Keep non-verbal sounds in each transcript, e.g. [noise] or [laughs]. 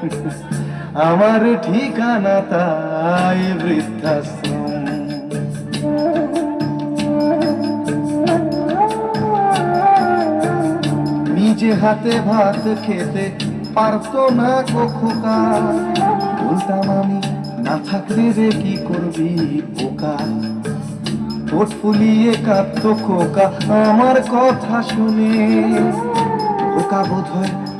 [laughs] আমার ঠিকানা তাই বৃদ্ধাশ্রম। নিজে হাতে ভাত খেতে পারতো না কখোকা। বলতাম আমি, না থাকলে রে কি করবি পোকা? ঠোঁট ফুলিয়ে কাঁদত খোকা, আমার কথা শুনে। খোকা বোধ হয়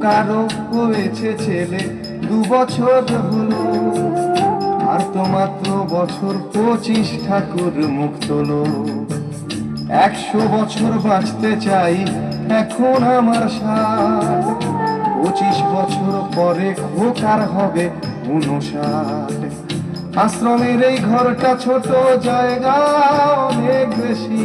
খোকারও হয়েছে ছেলে, দু বছর হলো। আর তো মাত্র বছর পঁচিশ ঠাকুর মুখ তোলো। একশো বছর বাঁচতে চাই এখন আমার সাথ পঁচিশ বছর পরে খোকার হবে উনষাট। আশ্রমের এই ঘরটা ছোট জায়গা, অনেক বেশি।